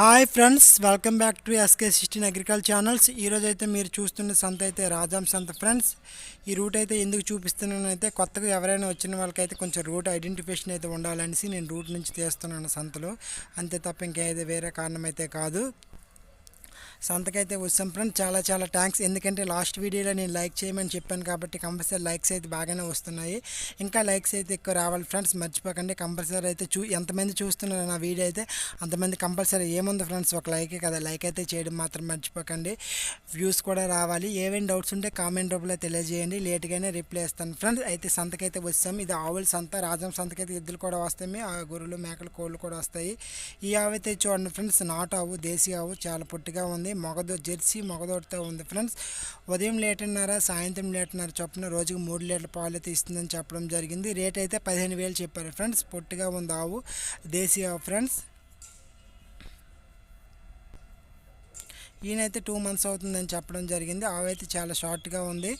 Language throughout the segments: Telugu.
Hi friends welcome back to SK sixteen agriculture channels. ఈరోజు అయితే మీరు చూస్తున్న సంత అయితే రాజాం సంత ఫ్రెండ్స్. ఈ రూట్ అయితే ఎందుకు చూపిస్తున్నాను అయితే కొత్తగా ఎవరైనా వచ్చిన వాళ్ళకైతే కొంచెం రూట్ ఐడెంటిఫికేషన్ అయితే ఉండాలనేసి నేను రూట్ నుంచి తీస్తున్నాను సంతలో. అంతే తప్ప ఇంకేదో వేరే కారణం అయితే కాదు. సంతకైతే వచ్చాం ఫ్రెండ్ చాలా చాలా థ్యాంక్స్. ఎందుకంటే లాస్ట్ వీడియోలో నేను లైక్ చేయమని చెప్పాను కాబట్టి కంపల్సరీ లైక్స్ అయితే బాగానే వస్తున్నాయి. ఇంకా లైక్స్ అయితే ఎక్కువ రావాలి ఫ్రెండ్స్. మర్చిపోకండి. కంపల్సరీ అయితే చూ ఎంతమంది చూస్తున్నారు నా వీడియో అయితే అంతమంది కంపల్సరీ ఏముంది ఫ్రెండ్స్? ఒక లైకే కదా. లైక్ అయితే చేయడం మాత్రం మర్చిపోకండి. వ్యూస్ కూడా రావాలి. ఏమేమి డౌట్స్ ఉంటే కామెంట్ రూపంలో తెలియజేయండి. లేట్గానే రిప్లై ఇస్తాను ఫ్రెండ్స్. అయితే సంతకైతే వచ్చాం ఇది ఆవుల సంత రాజం సంతకైతే ఎద్దులు కూడా వస్తాయి. ఆ గొర్రెలు మేకలు కోళ్ళు కూడా వస్తాయి. ఈ ఆవు అయితే చూడండి ఫ్రెండ్స్. నాటు ఆవు దేశీ ఆవు చాలా పొట్టిగా ఉంది. మగదో జెర్సీ మగదోటితో ఉంది ఫ్రెండ్స్. ఉదయం లీటర్న్నర సాయంత్రం లీటర్న్నర చొప్పున రోజుకు మూడు లీటర్ల పాలు అయితే ఇస్తుందని చెప్పడం జరిగింది. రేట్ అయితే పదిహేను వేలు చెప్పారు ఫ్రెండ్స్. పొట్టిగా ఉంది ఆవు. దేశీ ఆవు ఫ్రెండ్స్. ఈయనైతే టూ మంత్స్ అవుతుందని చెప్పడం జరిగింది. ఆవు అయితే చాలా షార్ట్గా ఉంది.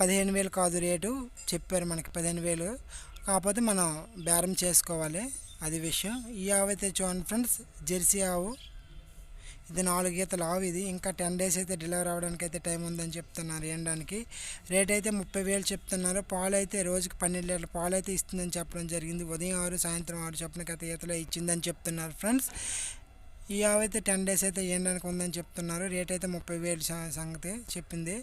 పదిహేను వేలు కాదు రేటు. చెప్పారు మనకి పదిహేను వేలు. కాకపోతే మనం బేరం చేసుకోవాలి. అది విషయం. ఈ ఆవు అయితే చూడండి ఫ్రెండ్స్. జెర్సీ ఆవు. ఇది నాలుగు గీతలు ఆవు ఇది. ఇంకా టెన్ డేస్ అయితే డెలివరీ అవ్వడానికి అయితే టైం ఉందని చెప్తున్నారు ఎండడానికి. రేట్ అయితే ముప్పై వేలు చెప్తున్నారు. పాలు అయితే రోజుకి పన్నెండు లీటర్ల పాలు అయితే ఇస్తుందని చెప్పడం జరిగింది. ఉదయం ఆరు సాయంత్రం ఆరు చొప్పున అయితే ఈతలో ఇచ్చిందని చెప్తున్నారు ఫ్రెండ్స్. ఈ ఆవు అయితే టెన్ డేస్ అయితే ఎండడానికి ఉందని చెప్తున్నారు. రేట్ అయితే ముప్పై వేలు సంగతి చెప్పింది.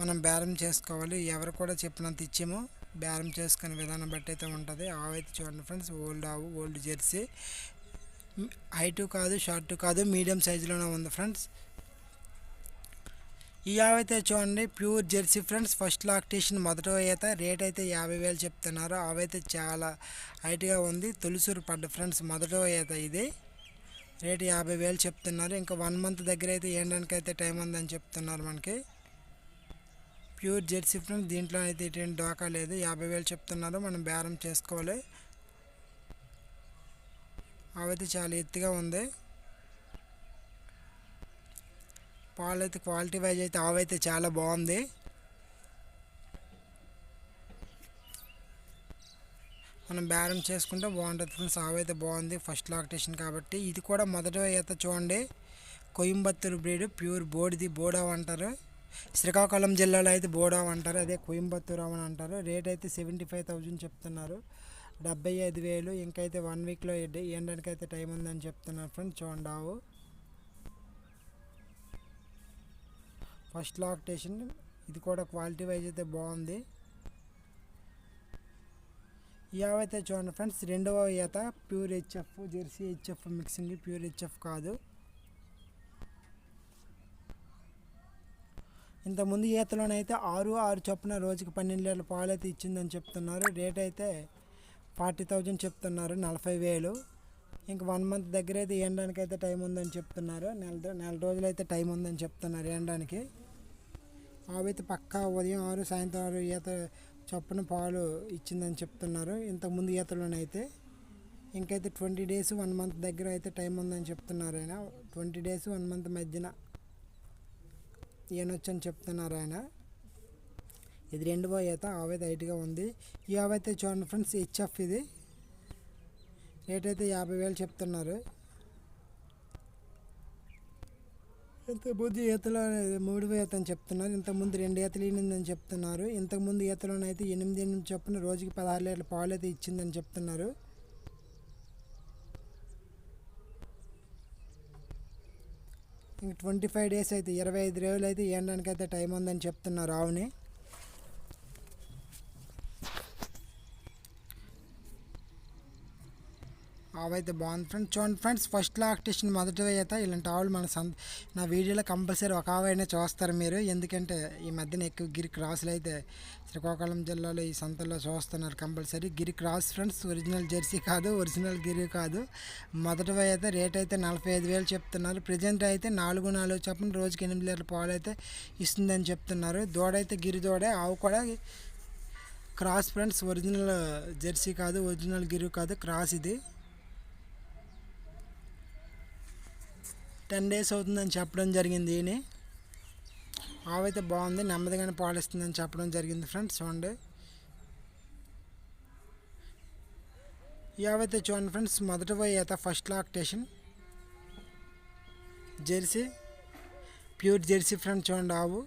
మనం బేరం చేసుకోవాలి. ఎవరు కూడా చెప్పినంత ఇచ్చేమో బేరం చేసుకునే విధానం బట్టి అయితే ఉంటుంది. ఆవు అయితే చూడండి ఫ్రెండ్స్ ఓల్డ్ ఆవు ఓల్డ్ జెర్సీ. హైటు కాదు షార్ట్ కాదు మీడియం సైజులోనే ఉంది ఫ్రెండ్స్. ఈ అయితే చూడండి pure jersey friends. First lactation మొదట ఈత రేట్ అయితే యాభై వేలు చెప్తున్నారు. అవైతే చాలా హైట్గా ఉంది. తొలిసూరు పడ్డ ఫ్రెండ్స్ మొదట ఈత ఇది. రేట్ యాభై వేలు చెప్తున్నారు. ఇంకా వన్ మంత్ దగ్గర అయితే ఏండానికి అయితే టైం ఉందని చెప్తున్నారు మనకి. ప్యూర్ జెర్సీ ఫ్రెండ్స్ దీంట్లో అయితే ఎటువంటి డోకా లేదు. యాభై వేలు చెప్తున్నారు. మనం బేరం చేసుకోవాలి. అవైతే చాలా ఎత్తుగా ఉంది. పాలు అయితే క్వాలిటీ వైజ్ అయితే ఆవైతే చాలా బాగుంది. మనం బేరం చేసుకుంటే బాగుంటుంది ఫ్రెండ్స్. ఆవైతే బాగుంది. ఫస్ట్ లాక్టేషన్ కాబట్టి ఇది కూడా మొదట ఈత చూడండి. కోయంబత్తూరు బ్రీడ్ ప్యూర్ బోడిది బోడావ్ అంటారు శ్రీకాకుళం జిల్లాలో అయితే బోడావ్ అంటారు అదే కోయంబత్తూరు అని అంటారు. రేట్ అయితే సెవెంటీ ఫైవ్ థౌజండ్ చెప్తున్నారు. డెబ్బై ఐదు వేలు ఇంకైతే వన్ వీక్లో ఇవ్వడానికి అయితే టైం ఉందని చెప్తున్నారు ఫ్రెండ్స్ చూడండావు ఫస్ట్ ఫస్ట్ లాక్టేషన్ ఇది కూడా క్వాలిటీ వైజ్ అయితే బాగుంది. ఇవైతే చూడండి ఫ్రెండ్స్ రెండవ ఈత pure HF jersey HF mixing pure HF కాదు. ఇంతకుముందు ఈతలోనైతే ఆరు ఆరు చొప్పున రోజుకి పన్నెండు లీటర్ల పాలు అయితే ఇచ్చిందని చెప్తున్నారు రేట్ అయితే ఫార్టీ థౌజండ్ చెప్తున్నారు నలభై వేలు. ఇంక వన్ మంత్ దగ్గర అయితే వేయడానికి అయితే టైం ఉందని చెప్తున్నారు. నెల నెల రోజులు అయితే టైం ఉందని చెప్తున్నారు వేయడానికి ఆవైతే పక్కా ఉదయం ఆరు సాయంత్రం ఆరు ఈత చొప్పున పాలు ఇచ్చిందని చెప్తున్నారు. ఇంతకుముందు ఈతలోనైతే ఇంకైతే ట్వంటీ డేస్ వన్ మంత్ దగ్గర అయితే టైం ఉందని చెప్తున్నారు ఆయన. ట్వంటీ డేస్ వన్ మంత్ మధ్యన ఈయనొచ్చని చెప్తున్నారు ఆయన. ఇది రెండవ ఈత ఆవైతే హైట్గా ఉంది. ఈ ఆవైతే చూడండి ఫ్రెండ్స్ హెచ్ఎఫ్ ఇది. రేట్ అయితే యాభై వేలు చెప్తున్నారు. ఇంతకుముందు ఈతలో మూడు ఈత అని చెప్తున్నారు. ఇంతకుముందు రెండు ఈతలు ఈనిందని చెప్తున్నారు. ఇంతకుముందు ఈతలోనైతే ఎనిమిది ఎనిమిది చొప్పున రోజుకి పదహారు లీటర్ల పాలు అయితే ఇచ్చిందని చెప్తున్నారు. ఇంక ట్వంటీ ఫైవ్ డేస్ అయితే ఇరవై ఐదు రోజులు అయితే వేయడానికి అయితే టైం ఉందని చెప్తున్నారు ఆవుని. ఆవైతే బాగుంది. ఫ్రెండ్స్ చూడండి ఫ్రెండ్స్ ఫస్ట్ లాక్టేషన్ మొదటి అయితే ఇలాంటి ఆవులు మన సంత నా వీడియోలో కంపల్సరీ ఒక ఆవైనా చూస్తారు మీరు. ఎందుకంటే ఈ మధ్యన ఎక్కువ గిరి క్రాసులు అయితే శ్రీకాకుళం జిల్లాలో ఈ సంతలో చూస్తున్నారు compulsory. Gir cross friends original jersey కాదు ఒరిజినల్ గిరి కాదు. మొదటి అయితే రేట్ అయితే నలభై ఐదు వేలు చెప్తున్నారు. ప్రజెంట్ అయితే నాలుగు నాలుగు చెప్పిన రోజుకి ఎనిమిది లీటర్ల పాలు అయితే ఇస్తుందని చెప్తున్నారు. దూడైతే గిరి దూడే ఆవు కూడా క్రాస్ ఫ్రెండ్స్ ఒరిజినల్ జెర్సీ కాదు ఒరిజినల్ గిరి కాదు క్రాస్ ఇది. టెన్ డేస్ అవుతుందని చెప్పడం జరిగింది ఈయన. ఆవైతే బాగుంది నెమ్మదిగానే పాలిస్తుందని చెప్పడం జరిగింది ఫ్రెండ్స్ చూడండి. ఏవైతే చూడండి ఫ్రెండ్స్ మొదట అయితే first lactation. Jersey pure jersey friends చూడండి ఆవు.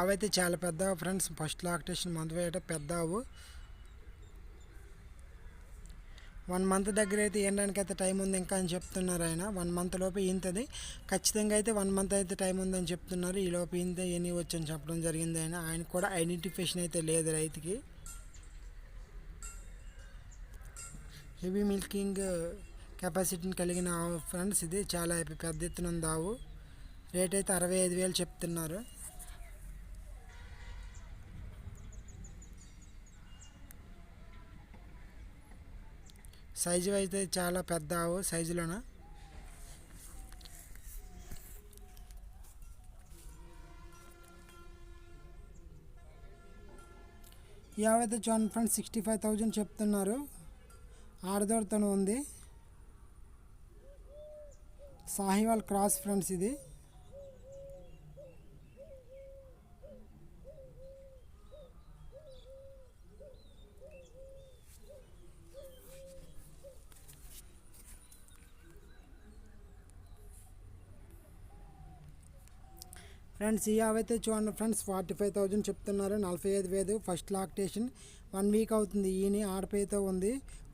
అవైతే చాలా పెద్ద ఫ్రెండ్స్. ఫస్ట్ లాక్టేషన్ మందు వేయటం పెద్ద ఆవు వన్ మంత్ దగ్గర అయితే ఏండానికి అయితే టైం ఉంది ఇంకా అని చెప్తున్నారు ఆయన. వన్ మంత్ లోపు ఈంతది. ఖచ్చితంగా అయితే వన్ మంత్ అయితే టైం ఉందని చెప్తున్నారు. ఈ లోపు ఈంత ఎన్ని వచ్చని చెప్పడం జరిగింది ఆయన. ఆయనకు కూడా ఐడెంటిఫికేషన్ అయితే లేదు రైతుకి. హెవీ మిల్కింగ్ కెపాసిటీని కలిగిన ఫ్రెండ్స్. ఇది చాలా పెద్ద ఎత్తున ఉంది ఆవు. రేట్ అయితే అరవై ఐదు వేలు చెప్తున్నారు. సైజు అయితే చాలా పెద్ద ఆవు సైజులోన? ఈ ఆవు అయితే చూడండి ఫ్రెండ్స్ సిక్స్టీ ఫైవ్ థౌజండ్ చెప్తున్నారు. ఆడదోడతను ఉంది. సాహివాల్ క్రాస్ ఫ్రెండ్స్ ఇది. ఫ్రెండ్స్ ఈ అవైతే చూడండి ఫ్రెండ్స్ ఫార్టీ ఫైవ్ థౌజండ్ చెప్తున్నారు. నలభై ఐదు వేలు ఫస్ట్ లాక్టేషన్. వన్ వీక్ అవుతుంది. ఈయన ఆడపైతో ఉంది.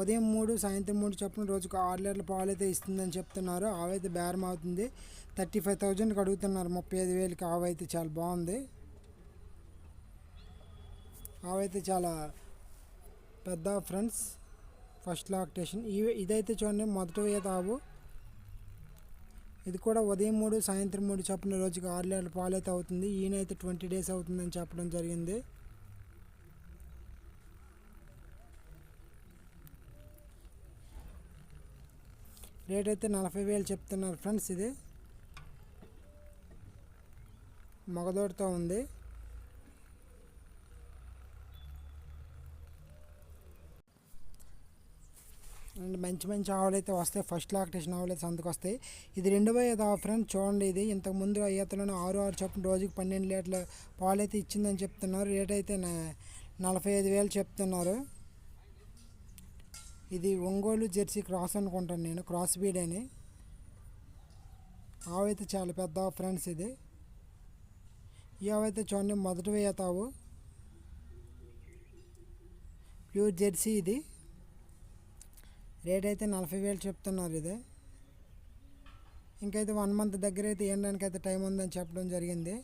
ఉదయం మూడు సాయంత్రం మూడు చొప్పున రోజుకు ఆరు లీటర్ల పాలు అయితే ఇస్తుందని చెప్తున్నారు. ఆవైతే బేరం అవుతుంది. థర్టీ ఫైవ్ థౌజండ్కి అడుగుతున్నారు. ముప్పై ఐదు వేలకి ఆవైతే చాలా బాగుంది. ఆవైతే చాలా పెద్ద ఫ్రెండ్స్ ఫస్ట్ లాక్టేషన్. ఇవి ఇదైతే చూడండి మొదట వేత ఆవు ఇది కూడా ఉదయం మూడు సాయంత్రం మూడు చొప్పున రోజుకి ఆరు లీటర్ల పాలు అయితే అవుతుంది. ఈయన అయితే ట్వంటీ డేస్ అవుతుందని చెప్పడం జరిగింది. రేట్ అయితే నలభై వేలు చెప్తున్నారు ఫ్రెండ్స్ ఇది. మగదోడితో ఉంది. అండ్ మంచి మంచి ఆవులు అయితే వస్తాయి. ఫస్ట్ లాక్టేషన్ ఆవులు అయితే సంతకు వస్తాయి ఇది రెండవ ఈత ఫ్రెండ్ చూడండి ఇది. ఇంతకు ముందు ఈతలోనే ఆరు ఆరు చొప్పున రోజుకి పన్నెండు లీటర్ల పాలు అయితే ఇచ్చిందని చెప్తున్నారు. రేట్ అయితే నలభై ఐదు వేలు చెప్తున్నారు. ఇది ఒంగోలు జెర్సీ క్రాస్ అనుకుంటాను నేను. క్రాస్ బీడ్ అని. ఆవు అయితే చాలా పెద్ద ఫ్రెండ్స్ ఇది. ఈ ఆవు అయితే చూడండి మొదటి వేయతావు ప్యూర్ జెర్సీ ఇది. రేట్ అయితే నలభై వేలు చెప్తున్నారు ఇది. ఇంకైతే వన్ మంత్ దగ్గర అయితే ఇవ్వడానికి అయితే టైం ఉందని చెప్పడం జరిగింది.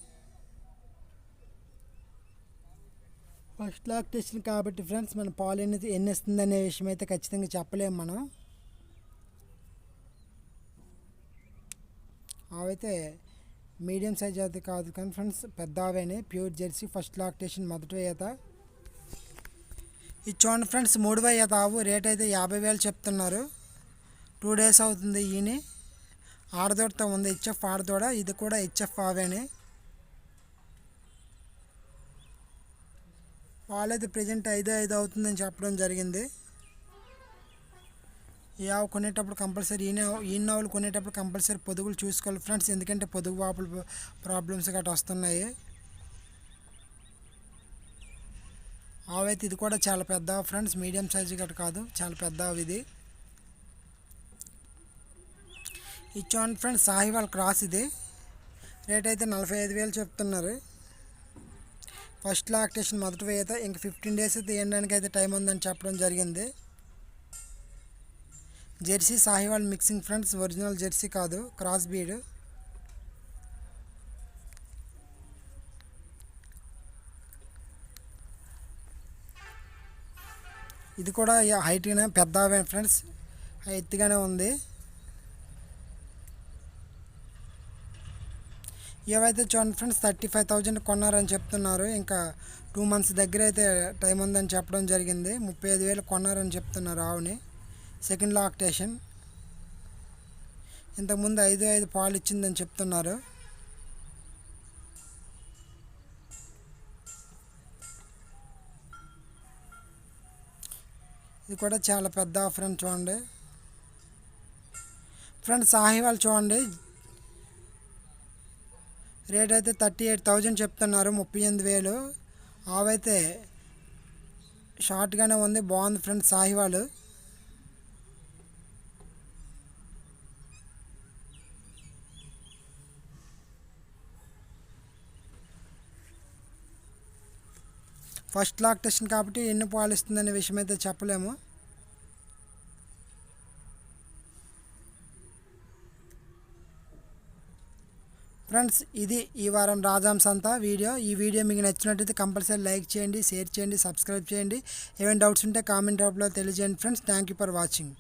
ఫస్ట్ లాక్ టెస్ట్ కాబట్టి ఫ్రెండ్స్ మన పాలు ఎన్ని ఎన్ని ఇస్తుంది అనే విషయం అయితే ఖచ్చితంగా చెప్పలేము మనం. అవైతే మీడియం సైజ్ అయితే కాదు కానీ ఫ్రెండ్స్ పెద్ద ఆవేనే ప్యూర్ జెర్సీ ఫస్ట్ లాక్టేషన్ మొదటి ఈత ఇది చూడండి ఫ్రెండ్స్ మూడు ఈత ఆవు రేట్ అయితే యాభై వేలు చెప్తున్నారు. టూ డేస్ అవుతుంది ఈయన. ఆడదోడతో ఉంది హెచ్ఎఫ్ ఆడదోడ. ఇది కూడా హెచ్ఎఫ్ ఆవేని. వాళ్ళు అయితే ప్రజెంట్ ఐదు ఐదు అవుతుందని చెప్పడం జరిగింది. ఈ ఆవు కొనేటప్పుడు కంపల్సరీ ఈయన ఈయన ఆవులు కొనేటప్పుడు కంపల్సరీ పొదుగులు చూసుకోవాలి ఫ్రెండ్స్. ఎందుకంటే పొదుగు వాపులు ప్రాబ్లమ్స్ గట్రా వస్తున్నాయి. ఆవు అయితే ఇది కూడా చాలా పెద్ద ఫ్రెండ్స్ మీడియం సైజు గట్రా కాదు. చాలా పెద్ద ఇది. ఇది చూడండి ఫ్రెండ్స్ సాహివాల్ క్రాస్ ఇది. రేట్ అయితే నలభై ఐదు వేలు చెప్తున్నారు. ఫస్ట్ లాక్టేషన్ మొదటి అయితే ఇంక ఫిఫ్టీన్ డేస్ అయితే వేయడానికి అయితే టైం ఉందని చెప్పడం జరిగింది. Jersey Sahiwal mixing friends original Jersey కాదు క్రాస్ బీడ్. ఇది కూడా హైట్గానే పెద్ద ఫ్రెండ్స్ ఎత్తుగానే ఉంది. ఏవైతే చూడండి ఫ్రెండ్స్ థర్టీ ఫైవ్ థౌజండ్ కొన్నారని చెప్తున్నారు. ఇంకా టూ మంత్స్ దగ్గర అయితే టైం ఉందని చెప్పడం జరిగింది. ముప్పై ఐదు వేలు కొన్నారని చెప్తున్నారు ఆవుని. సెకండ్ లాక్టేషన్ ఇంతకుముందు ఐదు ఐదు పాలు ఇచ్చిందని చెప్తున్నారు. ఇది కూడా చాలా పెద్ద ఫ్రెండ్ చూడండి. ఫ్రెండ్స్ సాహివాల్ చూడండి. రేట్ అయితే థర్టీ ఎయిట్ థౌజండ్ చెప్తున్నారు ముప్పై ఎనిమిది వేలు. ఆవైతే షార్ట్గానే ఉంది బాగుంది ఫ్రెండ్స్ సాహివాలు. ఫస్ట్ లాక్టేషన్ కాబట్టి ఎన్ని పాలు ఇస్తుందనే విషయం అయితే చెప్పలేము. ఫ్రెండ్స్ ఇది ఈ వారం రాజాంశ అంతా వీడియో. ఈ వీడియో మీకు నచ్చినట్టయితే కంపల్సరీ లైక్ చేయండి షేర్ చేయండి సబ్స్క్రైబ్ చేయండి. ఏమైనా డౌట్స్ ఉంటే కామెంట్ రూపంలో తెలియజేయండి friends. Thank you for watching.